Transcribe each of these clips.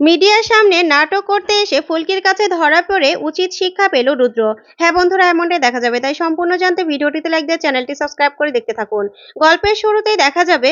মিডিয়ার সামনে নাটক করতে এসে ফুলকির কাছে ধরা পড়ে উচিত শিক্ষা পেল রুদ্র। হ্যাঁ বন্ধুরা, এমনটাই দেখা যাবে। তাই সম্পূর্ণ জানতে ভিডিওটিতে লাইক দিয়ে চ্যানেলটি সাবস্ক্রাইব করে দেখতে থাকুন। গল্পের শুরুতেই দেখা যাবে,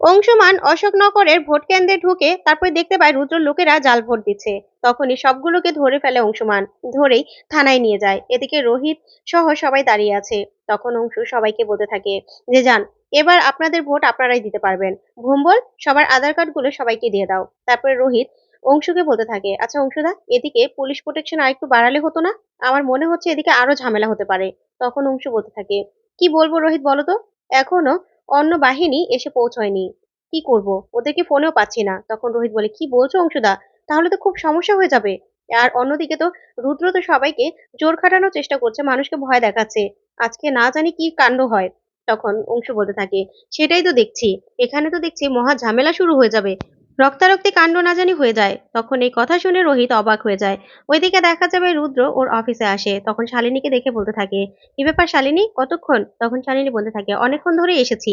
অংশুমান অশোকনগরের ভোট কেন্দ্রে ঢুকে তারপরে দেখতে পায় রুদ্র লোকেরা জাল ভোট দিচ্ছে। তখনই সবগুলোকে ধরে ফেলে অংশমান, ধরেই থানায় নিয়ে যায়। এদিকে রোহিত সহ সবাই দাঁড়িয়ে আছে। তখন অংশু সবাইকে বলতে থাকে যে যান এবার আপনাদের ভোট আপনারাই দিতে পারবেন। ভুম্বল সবার আধার কার্ডগুলো সবাইকে দিয়ে দাও। তারপরে রোহিত অংশুকে বলতে থাকে আচ্ছা অংশুদা, এদিকে পুলিশ প্রোটেকশন আরেকটু বাড়ালে হতো না? আমার মনে হচ্ছে এদিকে আরও ঝামেলা হতে পারে। তখন অংশু বলতে থাকে, কি বলব রোহিত বলো তো? এখনও অন্য বাহিনী এসে পৌঁছয়নি। কি করব? ওদেরকে ফোনেও পাচ্ছি না। তখন রোহিত বলে, কি বলছো অংশুদা? তাহলে তো খুব সমস্যা হয়ে যাবে। আর অন্যদিকে তো রুদ্র তো সবাইকে জোর খাটানোর চেষ্টা করছে, মানুষকে ভয় দেখাচ্ছে। আজকে না জানি কি কাণ্ড হয়। তখন অংশু বলতে থাকে, সেটাই তো দেখছি। এখানে তো দেখছি মহা ঝামেলা শুরু হয়ে যাবে। রক্তারক্তি কাণ্ড না জানি হয়ে যায়। তখন এই কথা শুনে রোহিত অবাক হয়ে যায়। ওইদিকে দেখা যাবে রুদ্র ওর অফিসে আসে। তখন শালিনীকে দেখে বলতে থাকে, কি ব্যাপার শালিনী? কতক্ষণ? তখন শালিনী বলতে থাকে, অনেকক্ষণ ধরে এসেছি।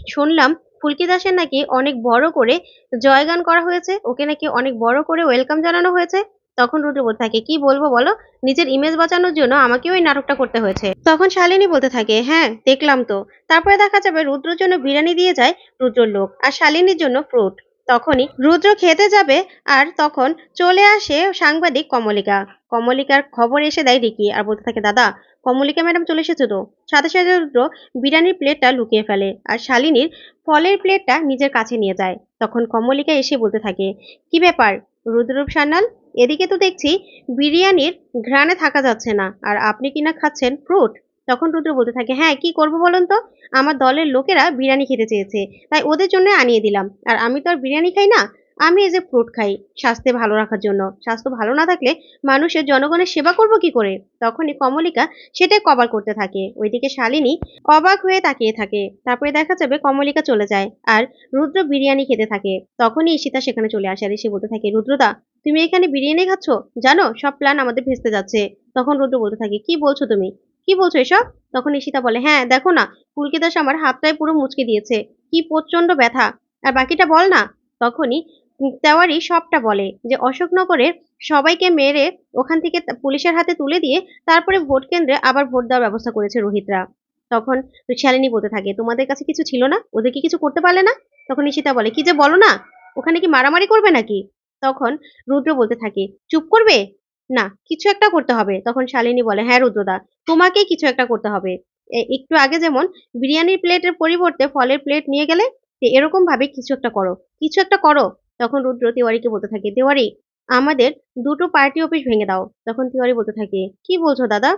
শুনলাম ফুলকি দাসের নাকি অনেক বড় করে জয়গান করা হয়েছে। ওকে নাকি অনেক বড় করে ওয়েলকাম জানানো হয়েছে। তখন রুদ্র বলতে থাকে, কি বলব বলো? নিজের ইমেজ বাঁচানোর জন্য আমাকেও এই নাটকটা করতে হয়েছে। তখন শালিনী বলতে থাকে হ্যাঁ দেখলাম তো। তারপরে দেখা যাবে রুদ্রর জন্য বিরিয়ানি দিয়ে যায় রুদ্রর লোক আর শালিনীর জন্য ফ্রুট। তখনই রুদ্র খেতে যাবে আর তখন চলে আসে সাংবাদিক কমলিকা। কমলিকার খবর এসে দেয় রিকি আর বলতে থাকে, দাদা, কমলিকা ম্যাডাম চলে এসেছে তো? সাথে সাথে রুদ্র বিরিয়ানির প্লেটটা লুকিয়ে ফেলে আর শালিনীর ফলের প্লেটটা নিজের কাছে নিয়ে যায়। তখন কমলিকা এসে বলতে থাকে, কি ব্যাপার? রুদ্ররূপ সান্যাল? এদিকে তো দেখছি বিরিয়ানির ঘ্রাণে থাকা যাচ্ছে না। আর আপনি কিনা খাচ্ছেন? ফ্রুট? তখন রুদ্র বলতে থাকে হ্যাঁ কি করব বলুন তো? আমার দলের লোকেরা বিরিয়ানি খেতে চেয়েছে, তাই ওদের জন্য আনিয়ে দিলাম। আর আমি তো আর বিরিয়ানি খাই না, আমি এই যে ফ্রুট খাই স্বাস্থ্য ভালো রাখার জন্য। স্বাস্থ্য ভালো না থাকলে মানুষের জনগণের সেবা করব কি করে? তখনই কমলিকা সেটাই কভার করতে থাকে। ওইদিকে শালিনী অবাক হয়ে তাকিয়ে থাকে। তারপরে দেখা যাবে কমলিকা চলে যায় আর রুদ্র বিরিয়ানি খেতে থাকে। তখনই ঈশিতা সেখানে চলে আসে আর এসে বলতে থাকে, রুদ্রদা, তুমি এখানে বিরিয়ানি খাচ্ছ? জানো, সব প্ল্যান আমাদের ভেস্তে যাচ্ছে। তখন রুদ্র বলতে থাকে, কি বলছো তুমি? কি বলছো এসব? তখন ঈশিতা বলে হ্যাঁ দেখো না ফুলকি দাস আমার হাতটায় পুরো মুচকে দিয়েছে, কি প্রচণ্ড ব্যথা, আর বাকিটা বল না। তখনই তেওয়ারি সবটা বলে যে, অশোকনগরের সবাইকে মেরে ওখান থেকে পুলিশের হাতে তুলে দিয়ে তারপরে ভোট কেন্দ্রে আবার ভোট দেওয়ার ব্যবস্থা করেছে রোহিতরা। তখন শালিনী বলতে থাকে, তোমাদের কাছে কিছু ছিল না? ওদেরকে কিছু করতে পারলে না? তখন ঈশিতা বলে, কি যে বলো না, ওখানে কি মারামারি করবে নাকি? তখন রুদ্র বলতে থাকে, চুপ করবে? না, কিছু একটা করতে হবে। তখন শালিনী বলে হ্যাঁ রুদ্রদা তোমাকে কিছু একটা করতে হবে। একটু আগে যেমন বিরিয়ানির প্লেটের পরিবর্তে ফলের প্লেট নিয়ে গেলে এরকম ভাবে কিছু একটা করো, কিছু একটা করো। তখন রুদ্র তিওয়ারিকে বলতে থাকে, তিওয়ারি, আমাদের দুটো পার্টি অফিস ভেঙে দাও। তখন তিওয়ারি বলতে থাকে, কি বলছো দাদা?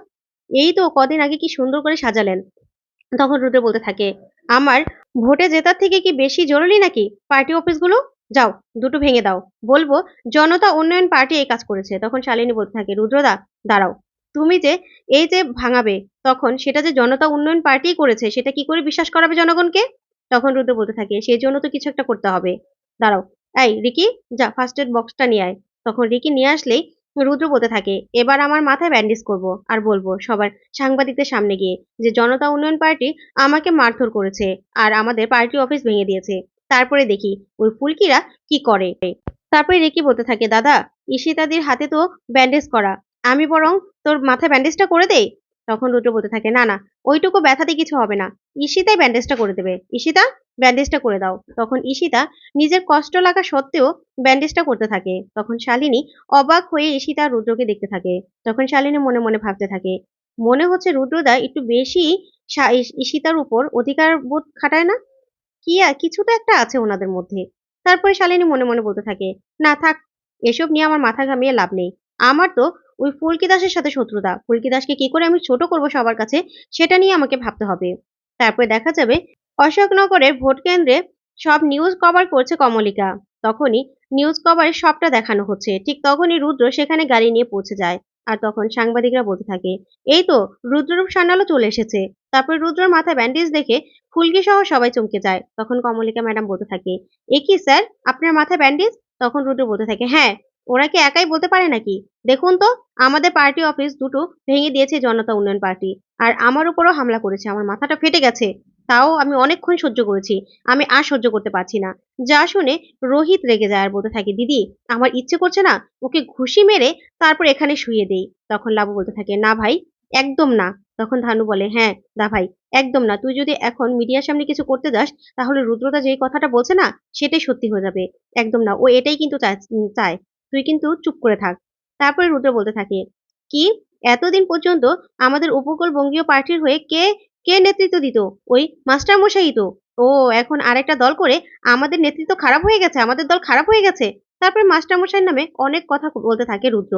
এই তো কদিন আগে কি সুন্দর করে সাজালেন। তখন রুদ্র বলতে থাকে, আমার ভোটে জেতার থেকে কি বেশি জরুরি নাকি পার্টি অফিসগুলো? যাও, দুটো ভেঙে দাও। বলব, জনতা উন্নয়ন পার্টি এই কাজ করেছে। তখন শালিনী বলতে থাকে, রুদ্রদা, দাঁড়াও। তুমি যে এই যে ভাঙাবে, তখন সেটা যে জনতা উন্নয়ন পার্টি করেছে, সেটা কি করে বিশ্বাস করাবে জনগণকে? তখন রুদ্র বলতে থাকে, সেই জন্য তো কিছু একটা করতে হবে। দাঁড়াও। এই, রিকি, যা ফার্স্ট এড বক্সটা নিয়ে আয়। তখন রিকি নিয়ে আসলেই রুদ্র বলতে থাকে, এবার আমার মাথায় ব্যান্ডেজ করব। আর বলব, সবার সাংবাদিকদের সামনে গিয়ে যে জনতা উন্নয়ন পার্টি আমাকে মারধর করেছে, আর আমাদের পার্টি অফিস ভেঙে দিয়েছে। তারপরে দেখি, ওই ফুলকিরা কি করে? তারপরে রিকি বলতে থাকে, দাদা, ঈশিতাদির হাতে তো ব্যান্ডেজ করা। আমি বরং তোর মাথায় ব্যান্ডেজটা করে দেই? তখন রুদ্র বলতে থাকে, না না, ওইটুকু ব্যথাতে কিছু হবে না। ঈশিতাই ব্যান্ডেজটা করে দেবে। ঈশিতা, ব্যান্ডেজটা করে দাও। তখন ঈশিতা নিজের কষ্ট লাগা সত্ত্বেও ব্যান্ডেজটা করতে থাকে। তখন শালিনী অবাক হয়ে ঈশিতা রুদ্রকে দেখতে থাকে। তখন শালিনী মনে মনে ভাবতে থাকে, মনে হচ্ছে রুদ্রদা একটু বেশি ঈশিতার উপর অধিকার বোধ খাটায় না? কি কিছু তো একটা আছে ওনাদের মধ্যে। তারপরে শালিনী মনে মনে বলতে থাকে, না থাক, এসব নিয়ে আমার মাথা ঘামিয়ে লাভ নেই। আমার তো ওই ফুলকি দাসের সাথে শত্রুতা। ফুলকি দাসকে কি করে আমি ছোট করব সবার কাছে, সেটা নিয়ে আমাকে ভাবতে হবে। তারপরে দেখা যাবে অশোকনগরের ভোট কেন্দ্রে সব নিউজ কভার করছে কমলিকা। তখনই নিউজ কভারে সবটা দেখানো হচ্ছে। ঠিক তখনই রুদ্র সেখানে গাড়ি নিয়ে পৌঁছে যায়। আর তখন সাংবাদিকরা বলতে থাকে, এই তো রুদ্ররূপ সান্যালও চলে এসেছে। তারপর রুদ্রর মাথায় ব্যান্ডেজ দেখে ফুলকি সহ সবাই চমকে যায়। তখন কমলিকা ম্যাডাম বলতে থাকে, এ কি স্যার, আপনার মাথায় ব্যান্ডেজ? তখন রুদ্র বলতে থাকে হ্যাঁ ওরা কি একাই বলতে পারে নাকি? দেখুন তো, আমাদের পার্টি অফিস দুটো ভেঙে দিয়েছে জনতা উন্নয়ন পার্টি, আর আমার উপরও হামলা করেছে, আমার মাথাটা ফেটে গেছে। তাও আমি অনেকক্ষণ সহ্য করেছি। আমি আর সহ্য করতে পারছি না। যা শুনে রোহিত রেগে যায় আর বলতে থাকে, দিদি, আমার ইচ্ছে করছে না, ওকে ঘুষি মেরে তারপর এখানে শুয়ে দেই। তখন লাবু বলতে থাকে, না ভাই, একদম না। তখন ধানু বলে হ্যাঁ দা ভাই, একদম না। তুই যদি এখন মিডিয়ার সামনে কিছু করতে যাস, তাহলে রুদ্রতা যেই কথাটা বলছে না, সেটাই সত্যি হয়ে যাবে। একদম না, ও এটাই কিন্তু চায় চায়। তুই কিন্তু চুপ করে থাক। তারপরে রুদ্র বলতে থাকে, কি? এতদিন পর্যন্ত আমাদের উপকূল বঙ্গীয় পার্টির হয়ে কে কে নেতৃত্ব দিত? ওই মাস্টার মশাই তো। ও, এখন আরেকটা দল করে আমাদের নেতৃত্ব খারাপ হয়ে গেছে, আমাদের দল খারাপ হয়ে গেছে। তারপর মাস্টার মশাইয়ের নামে অনেক কথা বলতে থাকে রুদ্র।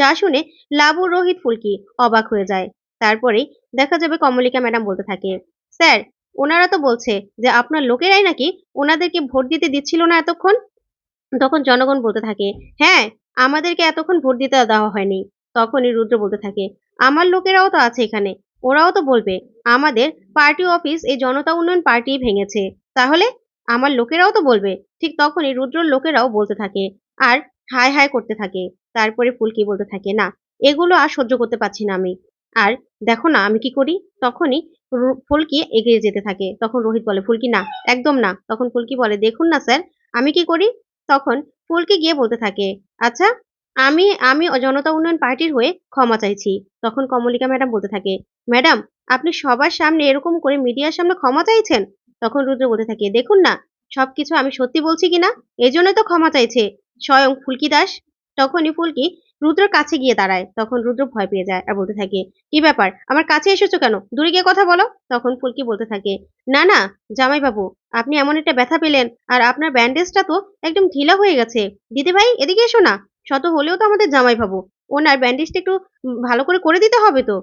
যা শুনে লাবু রোহিত ফুলকি অবাক হয়ে যায়। তারপরেই দেখা যাবে কমলিকা ম্যাডাম বলতে থাকে, স্যার, ওনারা তো বলছে যে আপনার লোকেরাই নাকি ওনাদেরকে ভোট দিতে দিচ্ছিল না এতক্ষণ? তখন জনগণ বলতে থাকে হ্যাঁ আমাদেরকে এতক্ষণ ভোট দিতে দেওয়া হয়নি। তখনই রুদ্র বলতে থাকে, আমার লোকেরাও তো আছে এখানে। ওরাও তো বলবে, আমাদের পার্টি অফিস এই জনতা উন্নয়ন পার্টি ভেঙেছে। তাহলে আমার লোকেরাও তো বলবে, ঠিক তখনই রুদ্রর লোকেরাও বলতে থাকে আর হাই হাই করতে থাকে। তারপরে ফুলকি বলতে থাকে, না, এগুলো আর সহ্য করতে পারছি না আমি। আর দেখো না, আমি কি করি? তখনই ফুলকি এগিয়ে যেতে থাকে। তখন রোহিত বলে, ফুলকি, না, একদম না। তখন ফুলকি বলে, দেখুন না, স্যার, আমি কি করি? তখন ফুলকি গিয়ে বলতে থাকে আচ্ছা আমি আমি জনতা উন্নয়ন পার্টির হয়ে ক্ষমা চাইছি। তখন কমলিকা ম্যাডাম বলতে থাকে, ম্যাডাম, আপনি সবার সামনে এরকম করে মিডিয়ার সামনে ক্ষমা চাইছেন? তখন রুদ্র বলতে থাকে, দেখুন না, সবকিছু আমি সত্যি বলছি কিনা? এই জন্যই তো ক্ষমা চাইছে। স্বয়ং ফুলকি দাস। তখনই ফুলকি রুদ্রর কাছে গিয়ে দাঁড়ায়। তখন রুদ্র ভয় পেয়ে যায় আর বলতে থাকে, কি ব্যাপার? আমার কাছে এসেছ কেন? দূরে গিয়ে কথা বলো। তখন ফুলকি বলতে থাকে, না না, জামাইবাবু, আপনি এমন একটা ব্যথা পেলেন। আর আপনার ব্যান্ডেজটা তো একদম ঢিলা হয়ে গেছে। দিদি ভাই এদিকে এসো না। শত হলেও তো আমাদের জামাই পাবো ওনার ব্যান্ডেজটা একটু ভালো করে করে দিতে হবে তো।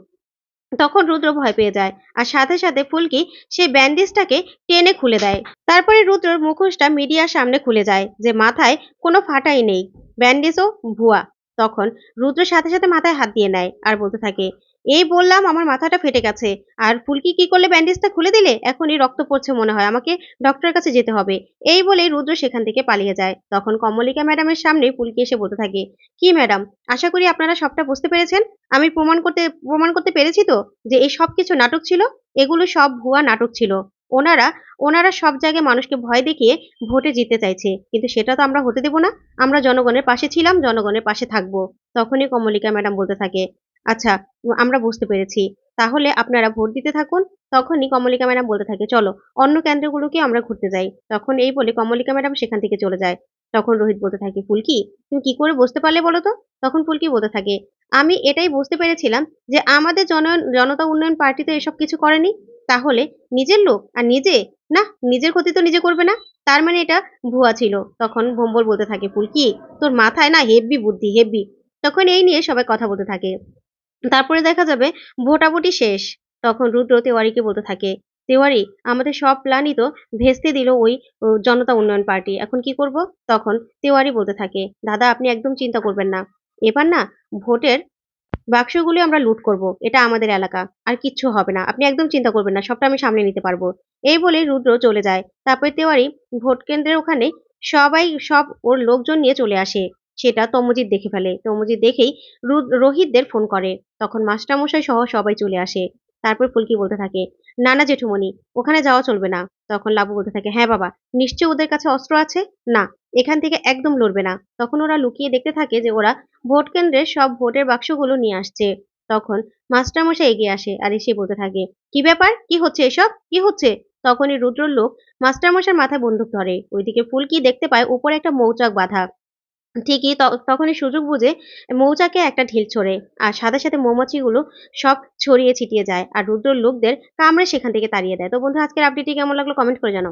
তখন রুদ্র ভয় পেয়ে যায়। আর সাথে সাথে ফুলকি সেই ব্যান্ডেজটাকে টেনে খুলে দেয়। তারপরে রুদ্রর মুখোশটা মিডিয়ার সামনে খুলে যায় যে মাথায় কোনো ফাটাই নেই। ব্যান্ডেজও ভুয়া। তখন রুদ্র সাথে সাথে মাথায় হাত দিয়ে নেয় আর বলতে থাকে এই বললাম আমার মাথাটা ফেটে গেছে। আর ফুলকি কি করলে ব্যান্ডেজটা খুলে দিলে? এখনই রক্ত পড়ছে মনে হয়। আমাকে ডক্টরের কাছে যেতে হবে। এই বলে রুদ্র সেখান থেকে পালিয়ে যায়। তখন কমলিকা ম্যাডামের সামনে ফুলকি এসে বলতে থাকে, কি ম্যাডাম, আশা করি আপনারা সবটা বুঝতে পেরেছেন? আমি প্রমাণ করতে প্রমাণ করতে পেরেছি তো যে এই সব কিছু নাটক ছিল? এগুলো সব ভুয়া নাটক ছিল। ওনারা ওনারা সব জায়গায় মানুষকে ভয় দেখিয়ে ভোটে জিততে চাইছে। কিন্তু সেটা তো আমরা হতে দেব না। আমরা জনগণের পাশে ছিলাম, জনগণের পাশে থাকব। তখনই কমলিকা ম্যাডাম বলতে থাকে আচ্ছা আমরা বুঝতে পেরেছি। তাহলে আপনারা ভোট দিতে থাকুন, তখনই কমলিকা ম্যাডাম বলতে থাকে, চলো, অন্য কেন্দ্রগুলোকে আমরা ঘুরতে যাই। তখন এই বলে কমলিকা ম্যাডাম সেখান থেকে চলে যায়। তখন রোহিত বলতে থাকে, ফুলকি, তুমি কি করে বুঝতে পারলে বলো তো? তখন ফুলকি বলতে থাকে, আমি এটাই বুঝতে পেরেছিলাম যে আমাদের জন জনতা উন্নয়ন পার্টি তো এসব কিছু করেনি। তাহলে নিজের লোক আর নিজে, না, নিজের ক্ষতি তো নিজে করবে না। তার মানে এটা ভুয়া ছিল। তখন ভম্বল বলতে থাকে, ফুলকি, তোর মাথায় না হেব্বি বুদ্ধি হেব্বি তখন এই নিয়ে সবাই কথা বলতে থাকে। তারপরে দেখা যাবে ভোটাভুটি শেষ। তখন রুদ্র তেওয়ারিকে বলতে থাকে, তেওয়ারি, আমাদের সব প্ল্যানই তো ভেস্তে দিল ওই জনতা উন্নয়ন পার্টি। এখন কি করব? তখন তেওয়ারি বলতে থাকে, দাদা, আপনি একদম চিন্তা করবেন না। এবার না, ভোটের বাক্সগুলি আমরা লুট করব। এটা আমাদের এলাকা। আর কিচ্ছু হবে না। আপনি একদম চিন্তা করবেন না। সবটা আমি সামনে নিতে পারব। এই বলে রুদ্র চলে যায়। তারপরে তেওয়ারি ভোট কেন্দ্রের ওখানে সবাই, সব ওর লোকজন নিয়ে চলে আসে। সেটা তমজিৎ দেখে ফেলে। তমজিৎ দেখেই রোহিতদের ফোন করে। তখন মাস্টারমশাই সহ সবাই চলে আসে। তারপর ফুলকি বলতে থাকে, নানা জেঠুমনি ওখানে যাওয়া চলবে না। তখন লাবু বলতে থাকে হ্যাঁ বাবা নিশ্চয় ওদের কাছে অস্ত্র আছে? না, এখান থেকে একদম লড়বে না। তখন ওরা লুকিয়ে দেখতে থাকে যে ওরা ভোট কেন্দ্রের সব ভোটের বাক্সগুলো নিয়ে আসছে। তখন মাস্টারমশাই এগিয়ে আসে আর এসে বলতে থাকে, কি ব্যাপার? কি হচ্ছে এসব? কি হচ্ছে? তখনই রুদ্রর লোক মাস্টারমশার মাথায় বন্দুক ধরে। ওইদিকে ফুলকি দেখতে পায় উপরে একটা মৌচাক বাঁধা। ঠিকই তখনই সুযোগ বুঝে মৌচাকে একটা ঢিল ছোড়ে। আর সাথে সাথে মৌমাছিগুলো সব ছড়িয়ে ছিটিয়ে যায়। আর রুদ্রর লোকদের কামড়ে সেখান থেকে তাড়িয়ে দেয়। তো বন্ধু আজকের আপডেটটি কেমন লাগল? কমেন্ট করে জানাও।